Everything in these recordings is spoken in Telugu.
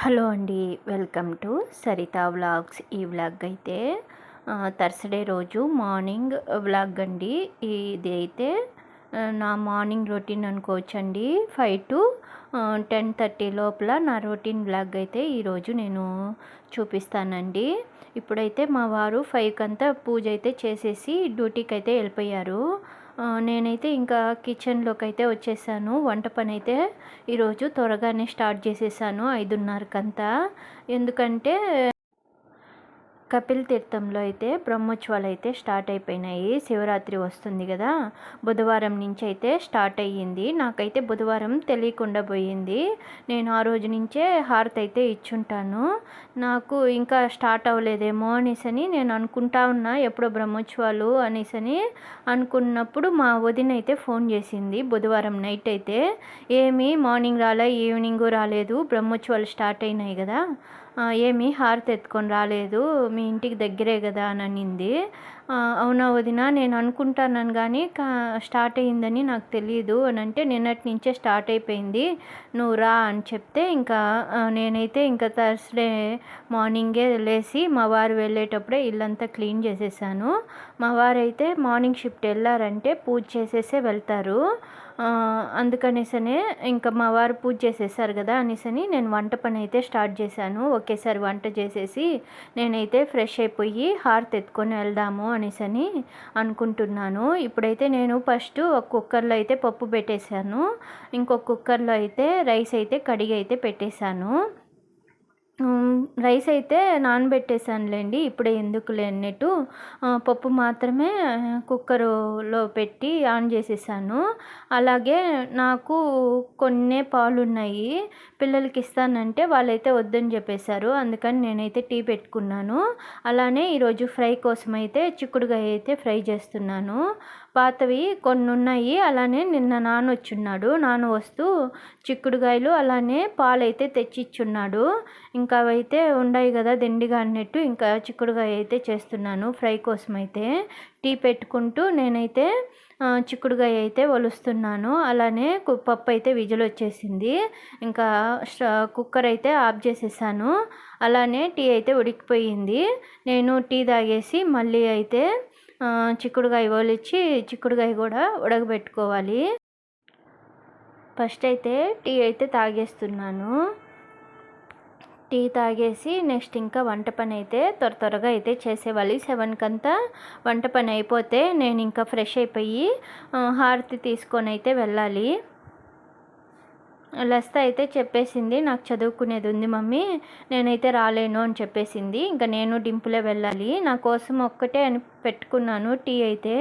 హలో అండి వెల్కమ్ టు సరిత వ్లాగ్స్. ఈ వ్లాగ్ అయితే థర్స్డే రోజు మార్నింగ్ వ్లాగ్ అండి. ఇది అయితే నా మార్నింగ్ రొటీన్ అనుకోవచ్చండి. ఫైవ్ టు టెన్ థర్టీ లోపల నా రొటీన్ బ్లాగ్ అయితే ఈరోజు నేను చూపిస్తానండి. ఇప్పుడైతే మా వారు ఫైవ్కి అంతా పూజ అయితే చేసేసి డ్యూటీకి అయితే వెళ్ళిపోయారు. నేనైతే ఇంకా కిచెన్లోకి అయితే వచ్చేసాను. వంట పని అయితే ఈరోజు త్వరగానే స్టార్ట్ చేసేసాను ఐదున్నరకంతా. ఎందుకంటే కపిల్ తీర్థంలో అయితే బ్రహ్మోత్సవాలు అయితే స్టార్ట్ అయిపోయినాయి. శివరాత్రి వస్తుంది కదా. బుధవారం నుంచి అయితే స్టార్ట్ అయ్యింది. నాకైతే బుధవారం తెలియకుండా పోయింది. నేను ఆ రోజు నుంచే హారతి అయితే ఇచ్చుంటాను. నాకు ఇంకా స్టార్ట్ అవ్వలేదేమో అనేసని నేను అనుకుంటా ఉన్నా. ఎప్పుడో బ్రహ్మోత్సవాలు అనేసని అనుకున్నప్పుడు మా వదిన అయితే ఫోన్ చేసింది. బుధవారం నైట్ అయితే ఏమి మార్నింగ్ రాలే ఈవినింగ్ రాలేదు. బ్రహ్మోత్సవాలు స్టార్ట్ అయినాయి కదా. ఏమి హారతి ఎత్తుకొని రాలేదు మీ ఇంటికి దగ్గరే కదా అని అనింది. అవునా వదిన నేను అనుకుంటాను కానీ కా స్టార్ట్ అయ్యిందని నాకు తెలియదు అని అంటే నిన్నటి నుంచే స్టార్ట్ అయిపోయింది నువ్వు రా అని చెప్తే ఇంకా నేనైతే ఇంకా థర్స్డే మార్నింగే లేచి మా వారు వెళ్ళేటప్పుడే ఇల్లంతా క్లీన్ చేసేసాను. మా వారు అయితే మార్నింగ్ షిఫ్ట్ వెళ్ళారంటే పూజ చేసేసే వెళ్తారు. అందుకనేసనే ఇంకా మా వారు పూజ చేసేసారు కదా అనేసని నేను వంట పని అయితే స్టార్ట్ చేశాను. ఒకేసారి వంట చేసేసి నేనైతే ఫ్రెష్ అయిపోయి హార్త్ ఎత్తుకొని వెళ్దాము అనేసని అనుకుంటున్నాను. ఇప్పుడైతే నేను ఫస్ట్ ఒక కుక్కర్లో అయితే పప్పు పెట్టేశాను. ఇంకొక కుక్కర్లో అయితే రైస్ అయితే కడిగి అయితే పెట్టేశాను. రైస్ అయితే నానబెట్టేసానులేండి ఇప్పుడే ఎందుకులే అన్నట్టు. పప్పు మాత్రమే కుక్కర్లో పెట్టి ఆన్ చేసేసాను. అలాగే నాకు కొన్నే పాలు ఉన్నాయి పిల్లలకి ఇస్తానంటే వాళ్ళైతే వద్దని చెప్పేశారు అందుకని నేనైతే టీ పెట్టుకున్నాను. అలానే ఈరోజు ఫ్రై కోసం అయితే చిక్కుడుగా అయితే ఫ్రై చేస్తున్నాను. పాతవి కొన్ని ఉన్నాయి అలానే నిన్న నాన్న వచ్చున్నాడు నాన్న వస్తూ చిక్కుడుగాయలు అలానే పాలైతే తెచ్చిచ్చున్నాడు. ఇంకా అవైతే ఉన్నాయి కదా దిండిగా అన్నట్టు ఇంకా చిక్కుడుగాయ అయితే చేస్తున్నాను ఫ్రై కోసం అయితే టీ పెట్టుకుంటూ నేనైతే చిక్కుడుగాయ అయితే ఒలుస్తున్నాను. అలానే పప్పు అయితే విజులు వచ్చేసింది ఇంకా కుక్కర్ అయితే ఆఫ్ చేసేసాను. అలానే టీ అయితే ఉడికిపోయింది. నేను టీ తాగేసి మళ్ళీ అయితే చిక్కుడుగాయ ఒలిచి చిక్కుడుగాయ కూడా ఉడకబెట్టుకోవాలి. ఫస్ట్ అయితే టీ అయితే తాగేస్తున్నాను. టీ తాగేసి నెక్స్ట్ ఇంకా వంట పని అయితే త్వర త్వరగా అయితే చేసేవాలి. సెవెన్కి అంతా వంట పని అయిపోతే నేను ఇంకా ఫ్రెష్ అయిపోయి హారతి తీసుకొని అయితే వెళ్ళాలి. లెస్త అయితే చెప్పేసింది నాకు చదువుకునేది ఉంది మమ్మీ నేనైతే రాలేను అని చెప్పేసింది. ఇంకా నేను డింపులే వెళ్ళాలి నా కోసం ఒక్కటే అని పెట్టుకున్నాను టీ అయితే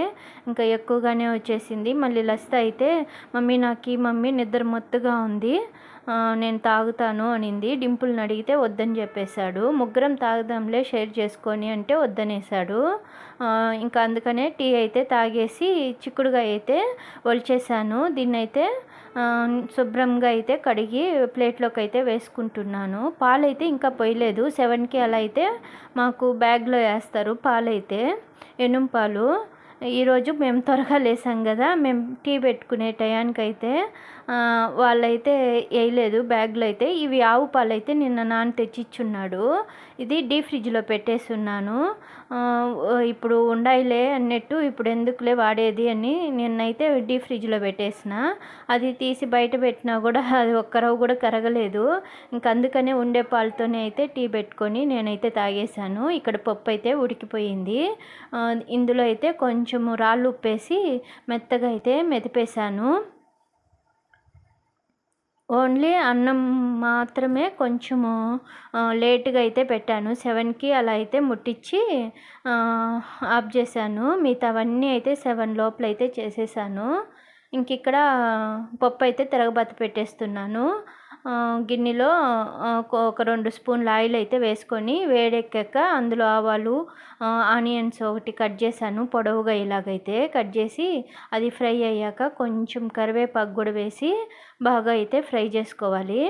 ఇంకా ఎక్కువగానే వచ్చేసింది. మళ్ళీ లస్త అయితే మమ్మీ నాకు ఈ మమ్మీ నిద్ర మొత్తుగా ఉంది నేను తాగుతాను అనింది. డింపుల్ని అడిగితే వద్దని చెప్పేశాడు ముగ్గురం తాగుదాంలే షేర్ చేసుకొని అంటే వద్దనేసాడు ఇంకా అందుకనే టీ అయితే తాగేసి చిక్కుడుగా అయితే ఒలిచేసాను దీన్నైతే శుభ్రంగా అయితే కడిగి ప్లేట్లోకి అయితే వేసుకుంటున్నాను. పాలైతే ఇంకా పోయలేదు సెవెన్కి అలా అయితే మాకు బ్యాగ్లో వేస్తారు పాలైతే ఎనుం పాలు. ఈరోజు మేము త్వరగా లేసాం కదా మేము టీ పెట్టుకునే టయానికైతే వాళ్ళైతే వేయలేదు బ్యాగ్లో అయితే ఇవి ఆవు పాలు అయితే నిన్న నాన్న తెచ్చిచ్చున్నాడు. ఇది డీ ఫ్రిడ్జ్లో పెట్టేస్తున్నాను ఇప్పుడు ఉండాయిలే అన్నట్టు ఇప్పుడు ఎందుకులే వాడేది అని నిన్నైతే డీ ఫ్రిడ్జ్లో పెట్టేసిన. అది తీసి బయట పెట్టినా కూడా అది ఒక్కరవ కూడా కరగలేదు. ఇంక అందుకనే ఉండే పాలతోనే అయితే టీ పెట్టుకొని నేనైతే తాగేశాను. ఇక్కడ పప్పు అయితే ఉడికిపోయింది ఇందులో అయితే కొంచెము రాళ్ళు ఉప్పేసి మెత్తగా అయితే మెదిపేశాను. ఓన్లీ అన్నం మాత్రమే కొంచెము లేటుగా అయితే పెట్టాను. సెవెన్కి అలా అయితే ముట్టించి ఆఫ్ చేశాను. మిగతావన్నీ అయితే సెవెన్ లోపల అయితే చేసేసాను. ఇంక ఇక్కడ పప్పు అయితే తిరగబత్త పెట్టేస్తున్నాను. గిన్నెలో ఒక- రెండు స్పూన్ల ఆయిల్ అయితే వేసుకొని వేడెక్కాక అందులో ఆవాలు ఆనియన్స్ ఒకటి కట్ చేశాను. పొడవుగా ఇలాగైతే కట్ చేసి అది ఫ్రై అయ్యాక కొంచెం కరివేపాకు కూడా వేసి బాగా అయితే ఫ్రై చేసుకోవాలి.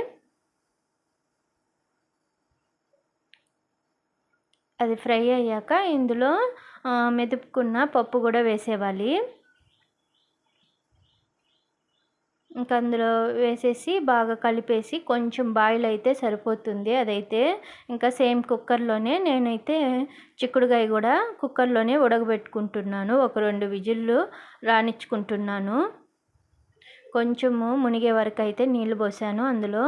అది ఫ్రై అయ్యాక ఇందులో మెదుపుకున్న పప్పు కూడా వేసేవాలి. ఇంకా అందులో వేసేసి బాగా కలిపేసి కొంచెం బాయిల్ అయితే సరిపోతుంది. అదైతే ఇంకా సేమ్ కుక్కర్లోనే నేనైతే చిక్కుడుగాయ కూడా కుక్కర్లోనే ఉడకబెట్టుకుంటున్నాను. ఒక రెండు విజిల్లు రాణించుకుంటున్నాను కొంచెము మునిగే వరకు అయితే నీళ్ళు పోసాను. అందులో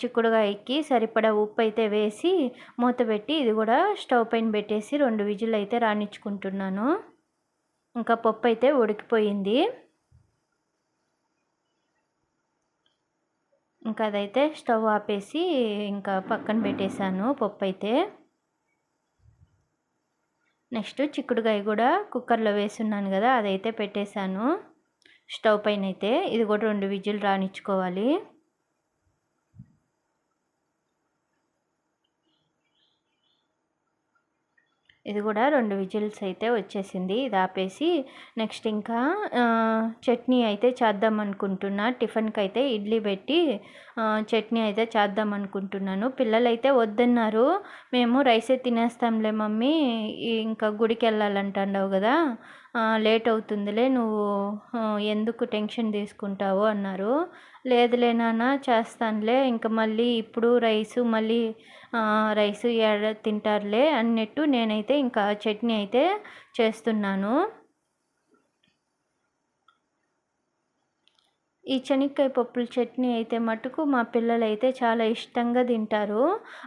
చిక్కుడుగాయకి సరిపడా ఉప్పు అయితే వేసి మూత పెట్టి ఇది కూడా స్టవ్ పైన పెట్టేసి రెండు విజిల్ అయితే రాణించుకుంటున్నాను ఇంకా పప్పు అయితే ఉడికిపోయింది. ఇంకా అదైతే స్టవ్ ఆపేసి ఇంకా పక్కన పెట్టేశాను పప్పు అయితే నెక్స్ట్ చిక్కుడుకాయ కూడా కుక్కర్లో వేసున్నాను కదా అదైతే పెట్టేశాను. స్టవ్ పైన అయితే ఇది కూడా రెండు విజిల్ రానిచ్చుకోవాలి. ఇది కూడా రెండు విజిల్స్ అయితే వచ్చేసింది. ఇది ఆపేసి నెక్స్ట్ ఇంకా చట్నీ అయితే చేద్దాం అనుకుంటున్నా. టిఫిన్కి అయితే ఇడ్లీ పెట్టి చట్నీ అయితే చేద్దాం అనుకుంటున్నాను. పిల్లలైతే వద్దన్నారు. మేము రైసే తినేస్తాంలే మమ్మీ. ఇంకా గుడికి వెళ్ళాలంటావు కదా. లేట్ అవుతుందిలే. నువ్వు ఎందుకు టెన్షన్ తీసుకుంటావు అన్నారు. లేదులే నాన్న చేస్తానులే. ఇంకా మళ్ళీ ఇప్పుడు రైసు మళ్ళీ రైస్ ఏడ తింటారులే అన్నట్టు నేనైతే ఇంకా చట్నీ అయితే చేస్తున్నాను. ఈ శనక్కాయ పప్పుల చట్నీ అయితే మటుకు మా పిల్లలు అయితే చాలా ఇష్టంగా తింటారు.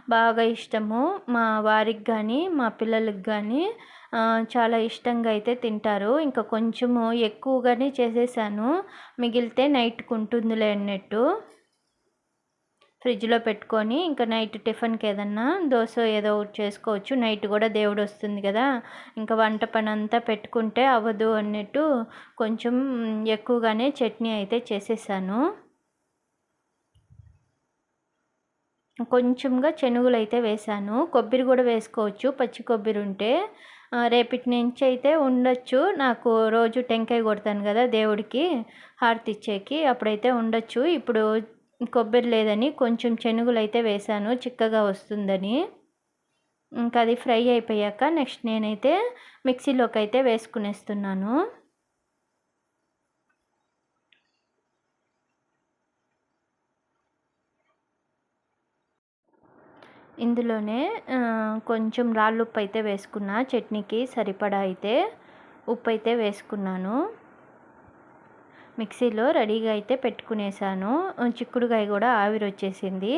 బాగా ఇష్టము. మా వారికి కానీ మా పిల్లలకి కానీ చాలా ఇష్టంగా అయితే తింటారు. ఇంకా కొంచెము ఎక్కువగానే చేసేసాను. మిగిలితే నైట్కి ఉంటుందిలే అన్నట్టు. ఫ్రిడ్జ్లో పెట్టుకొని ఇంకా నైట్ టిఫిన్కి ఏదన్నా దోశ ఏదో ఒకటి చేసుకోవచ్చు. నైట్ కూడా దేవుడు వస్తుంది కదా. ఇంకా వంట పని అంతా పెట్టుకుంటే అవ్వదు అన్నట్టు కొంచెం ఎక్కువగానే చట్నీ అయితే చేసేసాను. కొంచెంగా శనుగులు అయితే వేసాను. కొబ్బరి కూడా వేసుకోవచ్చు. పచ్చి కొబ్బరి ఉంటే రేపటి నుంచి అయితే ఉండొచ్చు. నాకు రోజు టెంకాయ కొడతాను కదా దేవుడికి హారతి ఇచ్చేకి. అప్పుడైతే ఉండొచ్చు. ఇప్పుడు కొబ్బరి లేదని కొంచెం శనుగులు అయితే వేసాను చిక్కగా వస్తుందని. ఇంకా అది ఫ్రై అయిపోయాక నెక్స్ట్ నేనైతే మిక్సీలోకి అయితే వేసుకునేస్తున్నాను. ఇందులోనే కొంచెం రాళ్ళు ఉప్పు అయితే వేసుకున్నా చట్నీకి సరిపడా అయితే ఉప్పు అయితే వేసుకున్నాను. మిక్సీలో రెడీగా అయితే పెట్టుకునేసాను. చిక్కుడుకాయ కూడా ఆవిరి వచ్చేసింది.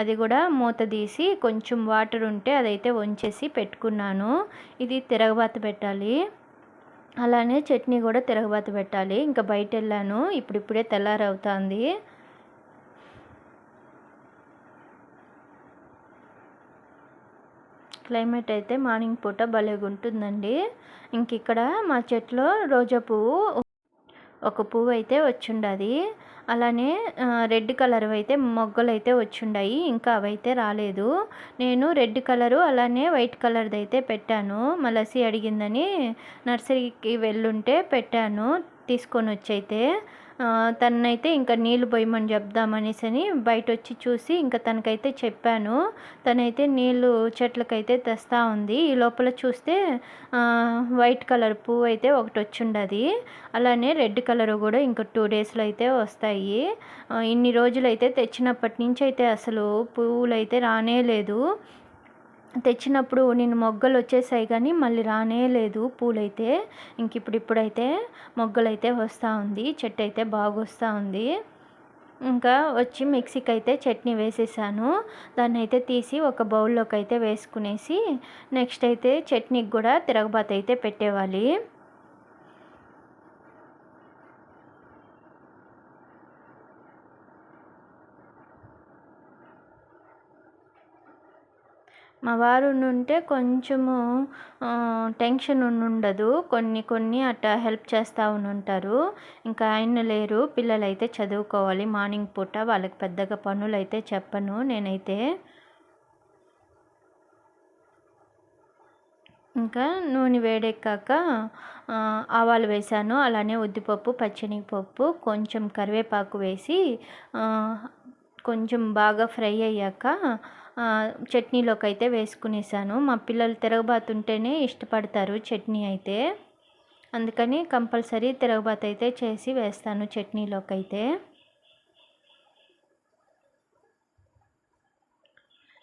అది కూడా మూత తీసి కొంచెం వాటర్ ఉంటే అదైతే వంచేసి పెట్టుకున్నాను. ఇది తిరగబాత పెట్టాలి. అలానే చట్నీ కూడా తిరగబాత పెట్టాలి. ఇంకా బయట వెళ్ళాను ఇప్పుడిప్పుడే తెల్లారవుతుంది. క్లైమేట్ అయితే మార్నింగ్ పూట భలేగా ఉంటుందండి ఇంక ఇక్కడ మా చెట్లో రోజా పువ్వు ఒక పువ్వు అయితే వచ్చిండది. అలానే రెడ్ కలర్ అయితే మొగ్గలు అయితే వచ్చిండాయి. ఇంకా అవైతే రాలేదు. నేను రెడ్ కలరు అలానే వైట్ కలర్ది అయితే పెట్టాను. మలసి అడిగిందని నర్సరీకి వెళ్ళుంటే పెట్టాను తీసుకొని వచ్చి అయితే తనైతే ఇంకా నీళ్ళు పోయమని చెప్దామనేసి అని బయట వచ్చి చూసి ఇంకా తనకైతే చెప్పాను. తనైతే నీళ్ళు చెట్లకైతే తెస్తా ఉంది. ఈ లోపల చూస్తే వైట్ కలర్ పువ్వు అయితే ఒకటి వచ్చిండది అలానే రెడ్ కలర్ కూడా ఇంకా టూ డేస్లో అయితే వస్తాయి ఇన్ని రోజులైతే తెచ్చినప్పటి నుంచి అయితే అసలు పువ్వులు అయితే రానే లేదు. తెచ్చినప్పుడు నేను మొగ్గలు వచ్చేసాయి కానీ మళ్ళీ రానే లేదు పూలైతే. ఇంక ఇప్పుడు ఇప్పుడైతే మొగ్గలు అయితే వస్తూ ఉంది. చెట్టు అయితే బాగా వస్తూ ఉంది. ఇంకా వచ్చి మిక్సీకి అయితే చట్నీ వేసేసాను. దాన్ని అయితే తీసి ఒక బౌల్లోకి అయితే వేసుకునేసి నెక్స్ట్ అయితే చట్నీకి కూడా తిరగబాత్ అయితే పెట్టేవాలి. మా వారు ఉంటే కొంచెము టెన్షన్ ఉండదు కొన్ని కొన్ని అట్టా హెల్ప్ చేస్తూ ఉంటారు ఇంకా ఆయన లేరు. పిల్లలు అయితే చదువుకోవాలి. మార్నింగ్ పూట వాళ్ళకి పెద్దగా పనులు అయితే చెప్పను నేనైతే. ఇంకా నూనె వేడెక్కాక ఆవాలు వేసాను అలానే ఉద్దిపప్పు పచ్చనిపప్పు కొంచెం కరివేపాకు వేసి కొంచెం బాగా ఫ్రై అయ్యాక చట్నీలోకి అయితే వేసుకునేసాను. మా పిల్లలు తిరగబాతు ఉంటేనే ఇష్టపడతారు చట్నీ అయితే. అందుకని కంపల్సరీ తిరగబాత్ అయితే చేసి వేస్తాను చట్నీలోకి అయితే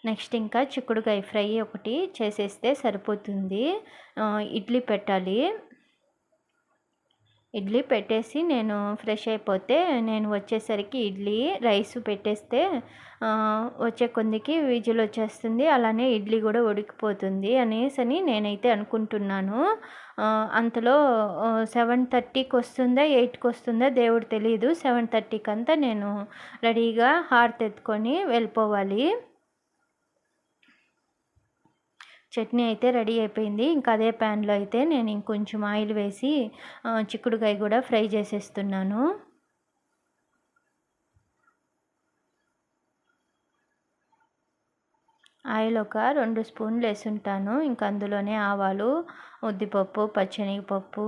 నెక్స్ట్ ఇంకా చిక్కుడుకాయ ఫ్రై ఒకటి చేసేస్తే సరిపోతుంది. ఇడ్లీ పెట్టాలి. ఇడ్లీ పెట్టేసి నేను ఫ్రెష్ అయిపోతే నేను వచ్చేసరికి ఇడ్లీ రైస్ పెట్టేస్తే వచ్చే కొందికి విజిల్ వచ్చేస్తుంది. అలానే ఇడ్లీ కూడా ఉడికిపోతుంది అనేసి అని నేనైతే అనుకుంటున్నాను. అంతలో సెవెన్ థర్టీకి వస్తుందా ఎయిట్కి వస్తుందా దేవుడు తెలియదు సెవెన్ థర్టీకి అంతా నేను రెడీగా హార్త్ ఎత్తుకొని వెళ్ళిపోవాలి. చట్నీ అయితే రెడీ అయిపోయింది. ఇంకా అదే ప్యాన్లో అయితే నేను ఇంకొంచెం ఆయిల్ వేసి చిక్కుడుకాయ కూడా ఫ్రై చేసేస్తున్నాను. ఆయిల్ ఒక రెండు స్పూన్లు వేసుంటాను. ఇంకా అందులోనే ఆవాలు ఉద్దిపప్పు పచ్చనిపప్పు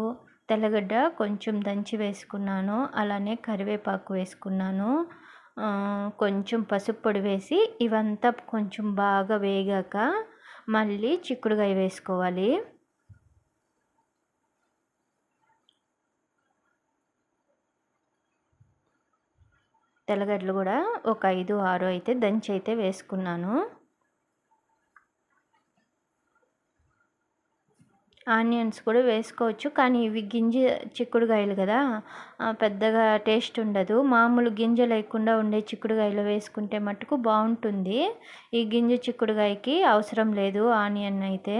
తెల్లగడ్డ కొంచెం దంచి వేసుకున్నాను. అలానే కరివేపాకు వేసుకున్నాను. కొంచెం పసుపు పొడి వేసి ఇవంతా కొంచెం బాగా వేగాక మళ్ళీ చిక్కుడుగాయ వేసుకోవాలి. తెల్లగడ్డలు కూడా ఒక ఐదు ఆరు అయితే దంచి అయితే వేసుకున్నాను. ఆనియన్స్ కూడా వేసుకోవచ్చు. కానీ ఇవి గింజ చిక్కుడుకాయలు కదా పెద్దగా టేస్ట్ ఉండదు. మామూలు గింజ లేకుండా ఉండే చిక్కుడుకాయలు వేసుకుంటే మటుకు బాగుంటుంది. ఈ గింజ చిక్కుడుకాయకి అవసరం లేదు ఆనియన్ అయితే.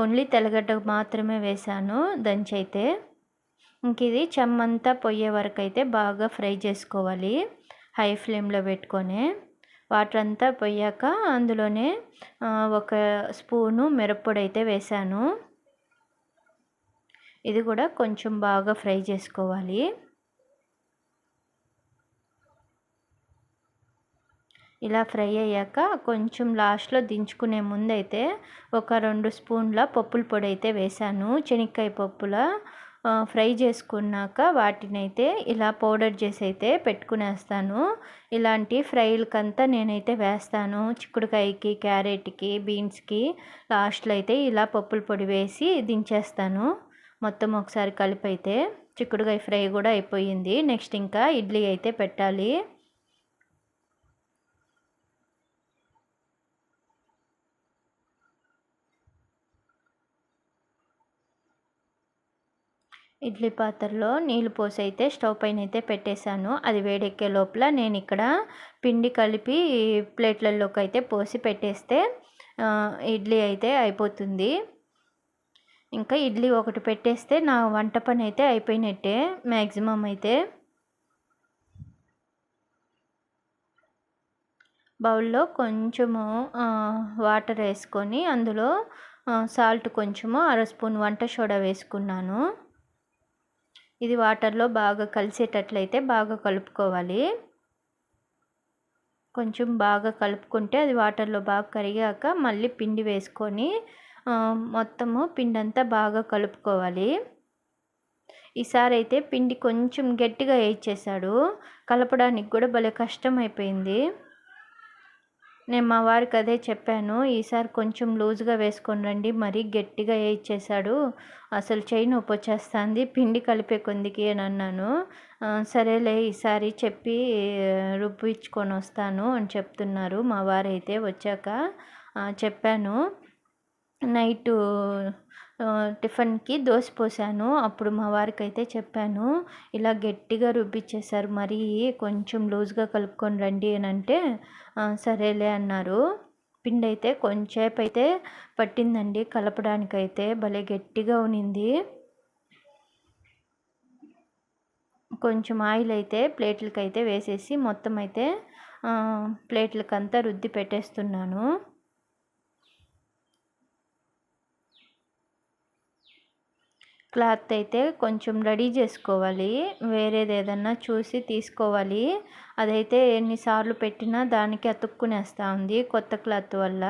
ఓన్లీ తెల్లగడ్డ మాత్రమే వేసాను దంచి అయితే. ఇంక ఇది చెమ్మంతా పొయ్యే వరకు అయితే బాగా ఫ్రై చేసుకోవాలి. హై ఫ్లేమ్లో పెట్టుకొని. వాటర్ అంతా పోయాక అందులోనే ఒక స్పూను మిరప్పొడి అయితే వేసాను ఇది కూడా కొంచెం బాగా ఫ్రై చేసుకోవాలి. ఇలా ఫ్రై అయ్యాక కొంచెం లాస్ట్లో దించుకునే ముందైతే ఒక రెండు స్పూన్ల పప్పుల పొడి అయితే వేసాను శనక్కాయ పప్పుల ఫ్రై చేసుకున్నాక వాటిని అయితే ఇలా పౌడర్ చేసి అయితే పెట్టుకునేస్తాను. ఇలాంటి ఫ్రైలకంతా నేనైతే వేస్తాను. చిక్కుడుకాయకి క్యారెట్కి బీన్స్కి లాస్ట్లో అయితే ఇలా పప్పుల పొడి వేసి దించేస్తాను. మొత్తం ఒకసారి కలిపైతే అయితే చిక్కుడుకాయ ఫ్రై కూడా అయిపోయింది. నెక్స్ట్ ఇంకా ఇడ్లీ అయితే పెట్టాలి. ఇడ్లీ పాత్రలో నీళ్ళు పోసి అయితే స్టవ్ పైన అయితే పెట్టేశాను. అది వేడెక్కే లోపల నేను ఇక్కడ పిండి కలిపి ప్లేట్లలోకి అయితే పోసి పెట్టేస్తే ఇడ్లీ అయితే అయిపోతుంది. ఇంకా ఇడ్లీ ఒకటి పెట్టేస్తే నా వంట పని అయితే అయిపోయినట్టే మ్యాక్సిమం అయితే. బౌల్లో కొంచెము వాటర్ వేసుకొని అందులో సాల్ట్ కొంచెము అర స్పూన్ వంట సోడా వేసుకున్నాను. ఇది వాటర్లో బాగా కలిసేటట్లయితే బాగా కలుపుకోవాలి. కొంచెం బాగా కలుపుకుంటే అది వాటర్లో బాగా కరిగాక మళ్ళీ పిండి వేసుకొని మొత్తము పిండి అంతా బాగా కలుపుకోవాలి. ఈసారి అయితే పిండి కొంచెం గట్టిగా వేయించేశాడు. కలపడానికి కూడా భలే కష్టం అయిపోయింది నేను మా వారికి అదే చెప్పాను ఈసారి కొంచెం లూజ్గా వేసుకొని రండి మరీ గట్టిగా వేయించేశాడు అసలు చెయ్యి నొప్పి వచ్చేస్తుంది పిండి కలిపే కొందికి అని అన్నాను. సరేలే ఈసారి చెప్పి రుబ్బిచ్చుకొని వస్తాను అని చెప్తున్నారు మా వారైతే వచ్చాక. చెప్పాను. నైటు టిఫిన్కి దోశ పోసాను. అప్పుడు మా వారికి అయితే చెప్పాను ఇలా గట్టిగా రుబ్బిచ్చేసారు మరీ కొంచెం లూజ్గా కలుపుకొని రండి అని అంటే సరేలే అన్నారు. పిండి అయితే కొంచెంసేపు అయితే పట్టిందండి కలపడానికైతే భలే గట్టిగా ఉనింది. కొంచెం ఆయిల్ అయితే ప్లేట్లకి అయితే వేసేసి మొత్తం అయితే ప్లేట్లకంతా రుద్ది పెట్టేస్తున్నాను. క్లాత్ అయితే కొంచెం రెడీ చేసుకోవాలి. వేరేది ఏదన్నా చూసి తీసుకోవాలి. అదైతే ఎన్నిసార్లు పెట్టినా దానికి అతుక్కునేస్తూ ఉంది కొత్త క్లాత్ వల్ల.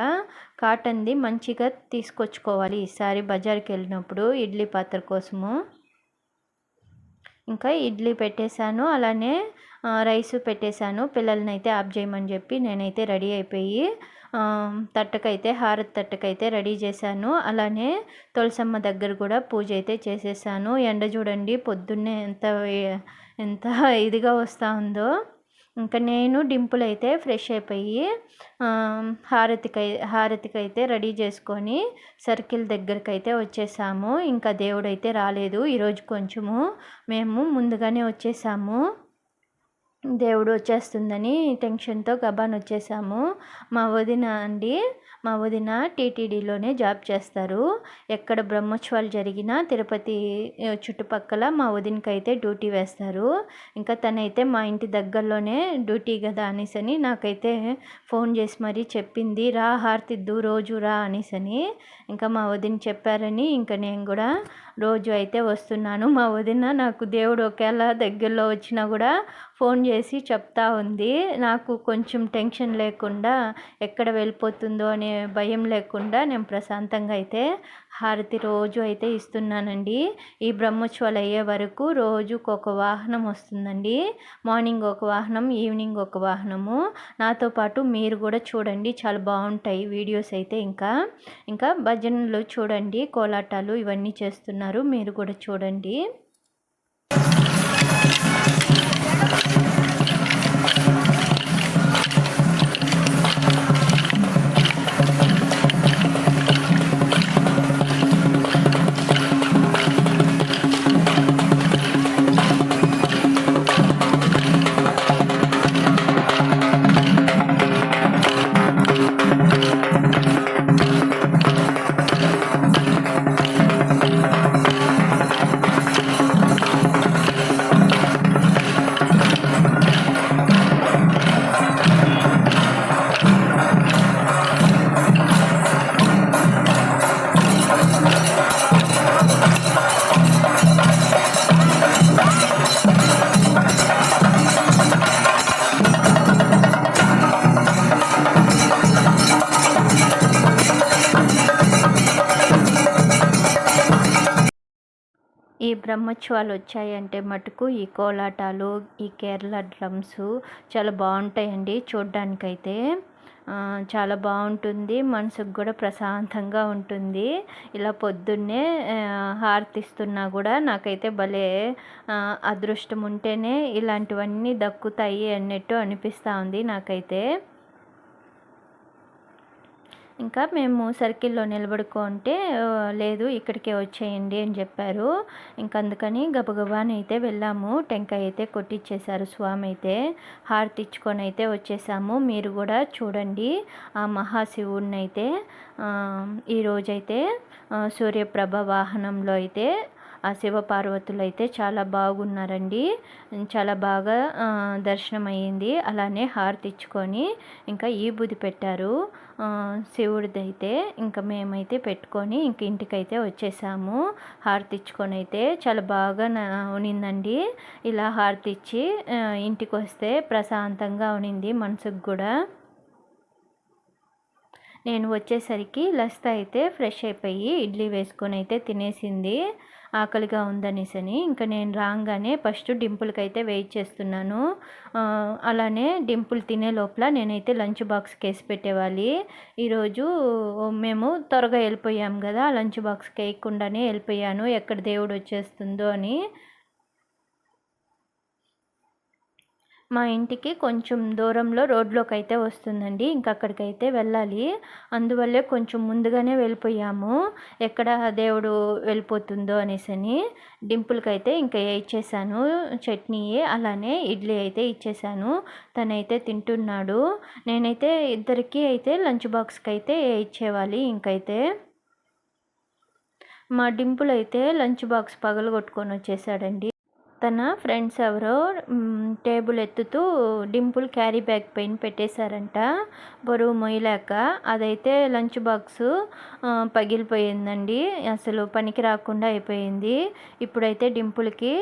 కాటన్ది మంచిగా తీసుకొచ్చుకోవాలి ఈసారి బజార్కి వెళ్ళినప్పుడు ఇడ్లీ పాత్ర కోసము. ఇంకా ఇడ్లీ పెట్టేశాను అలానే రైస్ పెట్టేశాను. పిల్లల్ని అయితే ఆఫ్ చేయమని చెప్పి నేనైతే రెడీ అయిపోయి తట్టకైతే హారతి తట్టకైతే రెడీ చేశాను. అలానే తులసమ్మ దగ్గర కూడా పూజ అయితే చేసేసాను. ఎండ చూడండి పొద్దున్నే ఎంత ఎంత ఇదిగా వస్తూ ఉందో. ఇంకా నేను డింపుల్ అయితే ఫ్రెష్ అయిపోయి హారతికి హారతికి అయితే రెడీ చేసుకొని సర్కిల్ దగ్గరికి అయితే వచ్చేసాము. ఇంకా దేవుడైతే రాలేదు. ఈరోజు కొంచెము మేము ముందుగానే వచ్చేసాము. దేవుడు వచ్చేస్తుందని టెన్షన్తో గబాన్ వచ్చేసాము. మా వదిన అండి మా వదిన టీటీడీలోనే జాబ్ చేస్తారు. ఎక్కడ బ్రహ్మోత్సవాలు జరిగినా తిరుపతి చుట్టుపక్కల మా వదినకి అయితే డ్యూటీ వేస్తారు. ఇంకా తనైతే మా ఇంటి దగ్గరలోనే డ్యూటీ కదా అనేసని నాకైతే ఫోన్ చేసి మరీ చెప్పింది రా హార్తిద్దు రోజు రా అనేసని. ఇంకా మా వదిన చెప్పారని ఇంకా నేను కూడా రోజు అయితే వస్తున్నాను. మా వదిన నాకు దేవుడు ఒకేలా దగ్గరలో వచ్చినా కూడా ఫోన్ చేసి చెప్తా ఉంది. నాకు కొంచెం టెన్షన్ లేకుండా ఎక్కడ వెళ్ళిపోతుందో అనే భయం లేకుండా నేను ప్రశాంతంగా అయితే హారతి రోజు అయితే ఇస్తున్నానండి. ఈ బ్రహ్మోత్సవాలు అయ్యే వరకు రోజుకు ఒక వాహనం వస్తుందండి. మార్నింగ్ ఒక వాహనం ఈవినింగ్ ఒక వాహనము. నాతో పాటు మీరు కూడా చూడండి. చాలా బాగుంటాయి వీడియోస్ అయితే ఇంకా. ఇంకా భజనలు చూడండి కోలాటాలు ఇవన్నీ చేస్తున్నారు. మీరు కూడా చూడండి. బ్రహ్మోత్సవాలు వచ్చాయంటే మటుకు ఈ కోలాటాలు ఈ కేరళ డ్రమ్స్ చాలా బాగుంటాయండి చూడ్డానికైతే. చాలా బాగుంటుంది మనసుకు కూడా ప్రశాంతంగా ఉంటుంది. ఇలా పొద్దున్నే హారతిస్తున్నా కూడా నాకైతే భలే అదృష్టం ఉంటేనే ఇలాంటివన్నీ దక్కుతాయి అన్నట్టు అనిపిస్తూ ఉంది నాకైతే. ఇంకా మేము సర్కిల్లో నిలబడుకుంటే లేదు ఇక్కడికే వచ్చేయండి అని చెప్పారు. ఇంకా అందుకని గబగబాని అయితే వెళ్ళాము. టెంకాయ అయితే కొట్టించేశారు స్వామి అయితే. హారతి ఇచ్చుకొని అయితే వచ్చేసాము. మీరు కూడా చూడండి ఆ మహాశివుడిని అయితే. ఈరోజైతే సూర్యప్రభ వాహనంలో అయితే ఆ శివపార్వతులు అయితే చాలా బాగున్నారండి. చాలా బాగా దర్శనం అయ్యింది అలానే హారతి ఇచ్చుకొని ఇంకా ఈ బుద్ధి పెట్టారు. శివుడిది అయితే ఇంకా మేమైతే పెట్టుకొని ఇంక ఇంటికైతే వచ్చేసాము. హారతి ఇచ్చుకొని అయితే చాలా బాగా ఉనిందండి. ఇలా హారతి ఇచ్చి ఇంటికి వస్తే ప్రశాంతంగా ఉనింది మనసుకు కూడా. నేను వచ్చేసరికి లస్త అయితే ఫ్రెష్ అయిపోయి ఇడ్లీ వేసుకొని అయితే తినేసింది. ఆకలిగా ఉందనేసని. ఇంకా నేను రాగానే ఫస్ట్ డింపుల్కి అయితే వెయిట్ చేస్తున్నాను. అలానే డింపుల్ తినే లోపల నేనైతే లంచ్ బాక్స్కి వేసి పెట్టేవాలి. ఈరోజు మేము త్వరగా వెళ్ళిపోయాం కదా లంచ్ బాక్స్కి వేయకుండానే వెళ్ళిపోయాను. ఎక్కడ దేవుడు వచ్చేస్తుందో అని మా ఇంటికి కొంచెం దూరంలో రోడ్లోకి అయితే వస్తుందండి. ఇంకా అక్కడికైతే వెళ్ళాలి. అందువల్లే కొంచెం ముందుగానే వెళ్ళిపోయాము. ఎక్కడ దేవుడు వెళ్ళిపోతుందో అనేసి అని డింపుల్కి అయితే ఇంకా ఇచ్చేసాను. చట్నీ అలానే ఇడ్లీ అయితే ఇచ్చేసాను. తనైతే తింటున్నాడు. నేనైతే ఇద్దరికి అయితే లంచ్ బాక్స్కి అయితే ఇచ్చేవాలి ఇంకైతే. మా డింపుల్ అయితే లంచ్ బాక్స్ పగలగొట్టుకొని వచ్చేసాడండి తన ఫ్రెండ్స్ ఎవరో టేబుల్ ఎత్తుతూ డింపుల్ క్యారీ బ్యాగ్ పైన పెట్టేశారంట. బరువు మొయ్యలేక అదైతే లంచ్ బాక్స్ పగిలిపోయిందండి. అసలు పనికి రాకుండా అయిపోయింది. ఇప్పుడైతే డింపుల్కి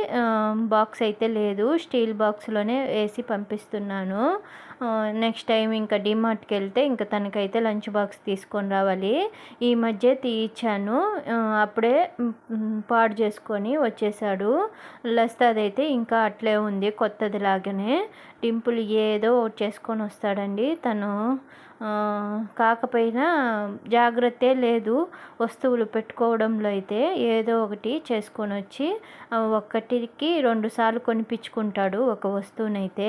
బాక్స్ అయితే లేదు. స్టీల్ బాక్స్లోనే వేసి పంపిస్తున్నాను. నెక్స్ట్ టైం ఇంకా డిమార్ట్కి వెళ్తే ఇంకా తనకైతే లంచ్ బాక్స్ తీసుకొని రావాలి. ఈ మధ్య తీయించాను అప్పుడే పాడు చేసుకొని వచ్చేసాడు. లస్తాదైతే ఇంకా అట్లే ఉంది కొత్తది లాగానే. డింపుల్ ఏదో చేసుకొని వస్తాడండి. తను కాకపోయినా జాగ్రత్తే లేదు. వస్తువులు పెట్టుకోవడంలో అయితే ఏదో ఒకటి చేసుకొని వచ్చి ఒక్కటికి రెండుసార్లు కొనిపించుకుంటాడు ఒక వస్తువునైతే.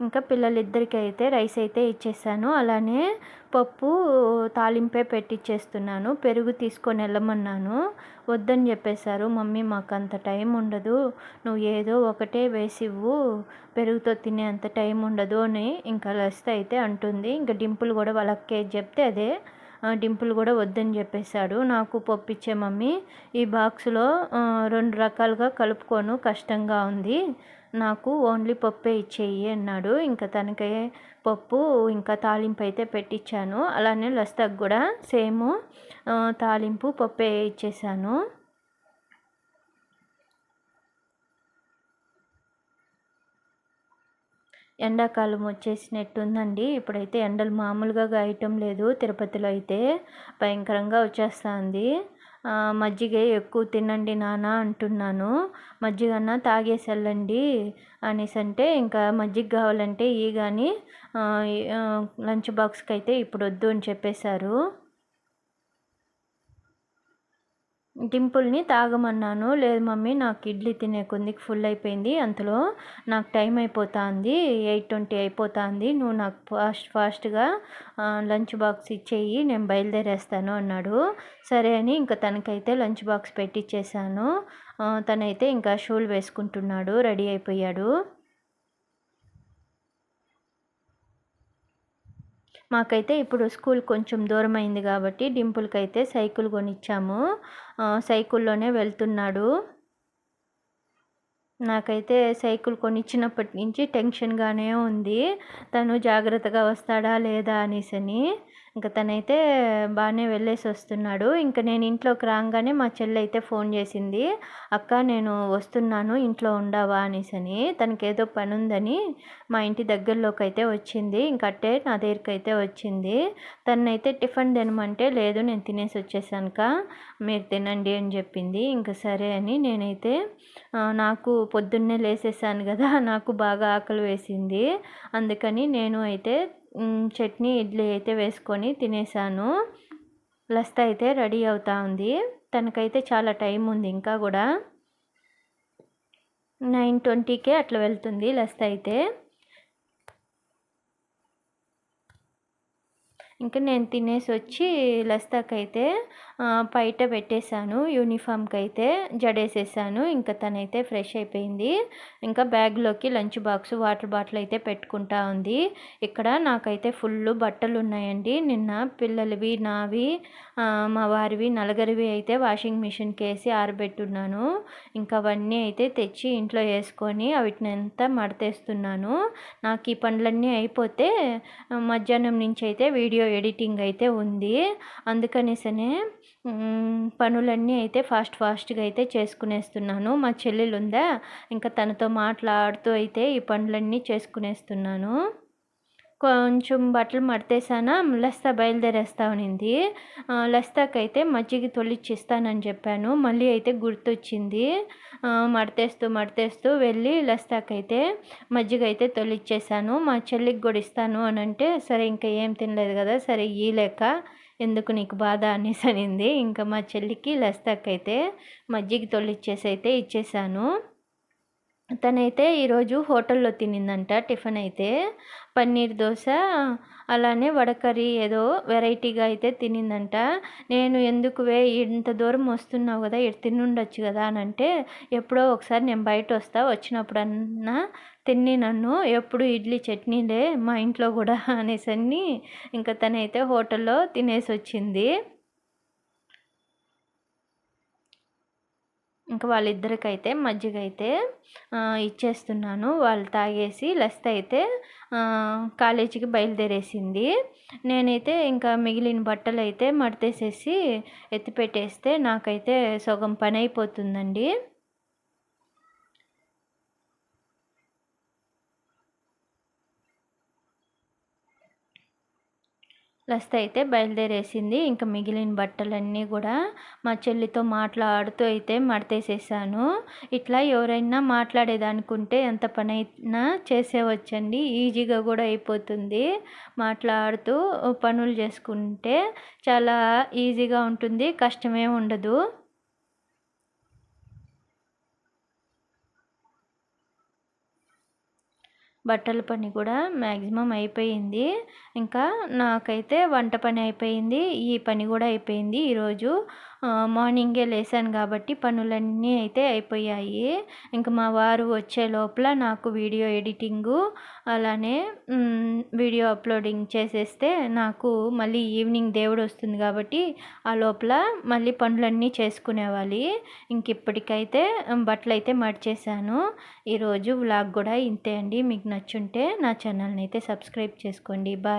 ఇంకా పిల్లలిద్దరికి అయితే రైస్ అయితే ఇచ్చేసాను. అలానే పప్పు తాలింపే పెట్టిచ్చేస్తున్నాను. పెరుగు తీసుకొని వెళ్ళమన్నాను. వద్దని చెప్పేశారు. మమ్మీ మాకు అంత టైం ఉండదు. నువ్వు ఏదో ఒకటే వేసివ్వు. పెరుగుతో తినే అంత టైం ఉండదు అని ఇంకా లస్త అయితే అంటుంది. ఇంకా డింపుల్ కూడా వాళ్ళకి చెప్తే అదే. డింపుల్ కూడా వద్దని చెప్పేశాడు. నాకు పప్పు ఇచ్చే మమ్మీ ఈ బాక్స్లో రెండు రకాలుగా కలుపుకోను. కష్టంగా ఉంది. నాకు ఓన్లీ పప్పే ఇచ్చేయి అన్నాడు. ఇంకా తనకి పప్పు ఇంకా తాలింపు అయితే పెట్టించాను అలానే లస్తకు కూడా సేమ్ తాలింపు పప్పే ఇచ్చేసాను. ఎండాకాలం వచ్చేసినట్టుందండి. ఇప్పుడైతే ఎండలు మామూలుగా గాయటం లేదు. తిరుపతిలో అయితే భయంకరంగా వచ్చేస్తుంది. మజ్జిగ ఎక్కువ తినండి నాన్న అంటున్నాను. మజ్జిగ తాగేసి వెళ్ళండి అనేసి అంటే ఇంకా మజ్జిగ కావాలంటే ఈ కానీ లంచ్ బాక్స్కి అయితే ఇప్పుడు వద్దు అని చెప్పేశారు. డింపుల్ని తాగమన్నాను. లేదు మమ్మీ నాకు ఇడ్లీ తినే కొందికి ఫుల్ అయిపోయింది. అంతలో నాకు టైం అయిపోతుంది. ఎయిట్ ట్వంటీ అయిపోతుంది. నువ్వు నాకు ఫాస్ట్ ఫాస్ట్గా లంచ్ బాక్స్ ఇచ్చేయి. నేను బయలుదేరేస్తాను అన్నాడు. సరే అని ఇంకా తనకైతే లంచ్ బాక్స్ పెట్టిచ్చేసాను తనైతే ఇంకా షూలు వేసుకుంటున్నాడు. రెడీ అయిపోయాడు. మాకైతే ఇప్పుడు స్కూల్ కొంచెం దూరం అయింది కాబట్టి డింపుల్కి అయితే సైకిల్ కొనిచ్చాము. సైకిల్లోనే వెళ్తున్నాడు. నాకైతే సైకిల్ కొనిచ్చినప్పటి నుంచి టెన్షన్గానే ఉంది. తను జాగ్రత్తగా వస్తాడా లేదా అనేసని. ఇంకా తనైతే బాగానే వెళ్ళేసి వస్తున్నాడు ఇంకా నేను ఇంట్లోకి రాగానే మా చెల్లి అయితే ఫోన్ చేసింది. అక్క నేను వస్తున్నాను ఇంట్లో ఉండవా? అనేసని. తనకి ఏదో పని ఉందని మా ఇంటి దగ్గరలోకి అయితే వచ్చింది ఇంకట్టే నా దగ్గరికి అయితే వచ్చింది. తనైతే టిఫిన్ తినమంటే లేదు నేను తినేసి వచ్చేసానుక మీరు తినండి అని చెప్పింది. ఇంకా సరే అని నేనైతే నాకు పొద్దున్నే లేసేసాను కదా నాకు బాగా ఆకలి వేసింది. అందుకని నేను అయితే చట్నీ ఇడ్లీ అయితే వేసుకొని తినేసాను. లస్త అయితే రెడీ అవుతా ఉంది. తనకైతే చాలా టైం ఉంది ఇంకా కూడా. నైన్ ట్వంటీకే అట్లా వెళ్తుంది లస్త అయితే. ఇంకా నేను తినేసి వచ్చి లస్తాకైతే అయితే బయట పెట్టేశాను యూనిఫామ్కి అయితే జడేసేసాను ఇంకా తనైతే ఫ్రెష్ అయిపోయింది. ఇంకా బ్యాగ్లోకి లంచ్ బాక్స్ వాటర్ బాటిల్ అయితే పెట్టుకుంటా ఉంది. ఇక్కడ నాకైతే ఫుల్ బట్టలు ఉన్నాయండి నిన్న పిల్లలవి నావి మా వారివి నలుగురివి అయితే వాషింగ్ మిషన్కి వేసి ఆరబెట్టున్నాను. ఇంకా అవన్నీ అయితే తెచ్చి ఇంట్లో వేసుకొని వాటిని అంతా మడతేస్తున్నాను. నాకు ఈ పనులన్నీ అయిపోతే మధ్యాహ్నం నుంచి అయితే వీడియో ఎడిటింగ్ అయితే ఉంది. అందుకనేసనే పనులన్నీ అయితే ఫాస్ట్ ఫాస్ట్గా అయితే చేసుకునేస్తున్నాను. మా చెల్లెలు ఉందా ఇంకా తనతో మాట్లాడుతూ అయితే ఈ పనులన్నీ చేసుకునేస్తున్నాను. కొంచెం బట్టలు మడతేసానా? లస్తా బయలుదేరేస్తా ఉనింది లస్తాకైతే మజ్జిగ తొలిచ్చిస్తానని చెప్పాను. మళ్ళీ అయితే గుర్తొచ్చింది. మడతేస్తూ మడతేస్తూ వెళ్ళి లస్తాకైతే మజ్జిగ అయితే తొలిచ్చేసాను. మా చెల్లికి కూడా ఇస్తాను అని అంటే సరే ఇంకా ఏం తినలేదు కదా సరే ఈ ఎందుకు నీకు బాధ? అనేసి అనింది. ఇంకా మా చెల్లికి లస్తాకైతే మజ్జిగ తొలిచ్చేసి అయితే ఇచ్చేసాను. తనైతే ఈరోజు హోటల్లో తినిందంట టిఫిన్ అయితే. పన్నీర్ దోశ అలానే వడకర్రీ ఏదో వెరైటీగా అయితే తినిందంట. నేను ఎందుకు వే ఇంత దూరం వస్తున్నావు కదా ఇటు తినుండొచ్చు కదా అని అంటే ఎప్పుడో ఒకసారి నేను బయట వస్తా వచ్చినప్పుడన్నా తిని నన్ను ఎప్పుడు ఇడ్లీ చట్నీలే మా ఇంట్లో కూడా అనేసన్ని ఇంకా తనైతే హోటల్లో తినేసి వచ్చింది ఇంకా వాళ్ళిద్దరికైతే మజ్జిగ అయితే ఇచ్చేస్తున్నాను. వాళ్ళు తాగేసి లస్త అయితే కాలేజీకి బయలుదేరేసింది. నేనైతే ఇంకా మిగిలిన బట్టలు అయితే మడతేసేసి ఎత్తిపెట్టేస్తే నాకైతే సగం పని అయిపోతుందండి లస్త అయితే బయలుదేరేసింది. ఇంకా మిగిలిన బట్టలన్నీ కూడా మా చెల్లితో మాట్లాడుతూ అయితే మడతేసేసాను. ఇట్లా ఎవరైనా మాట్లాడేదనుకుంటే ఎంత పని అయినా చేసేవచ్చండి. ఈజీగా కూడా అయిపోతుంది. మాట్లాడుతూ పనులు చేసుకుంటే చాలా ఈజీగా ఉంటుంది. కష్టమే ఉండదు. బట్టల పని కూడా మ్యాక్సిమం అయిపోయింది. ఇంకా నాకైతే వంట పని అయిపోయింది. ఈ పని కూడా అయిపోయింది ఈరోజు. మార్నింగే లేసాను కాబట్టి పనులన్నీ అయితే అయిపోయాయి. ఇంకా మా వారు వచ్చే లోపల నాకు వీడియో ఎడిటింగు అలానే వీడియో అప్లోడింగ్ చేసేస్తే నాకు మళ్ళీ ఈవినింగ్ దేవుడు వస్తుంది కాబట్టి ఆ లోపల మళ్ళీ పనులన్నీ చేసుకునేవాలి. ఇంక ఇప్పటికైతే బట్టలు అయితే మడిచేశాను. ఈరోజు వ్లాగ్ కూడా ఇంతే అండి. మీకు నచ్చుంటే నా ఛానల్ని అయితే సబ్స్క్రైబ్ చేసుకోండి. బాయ్.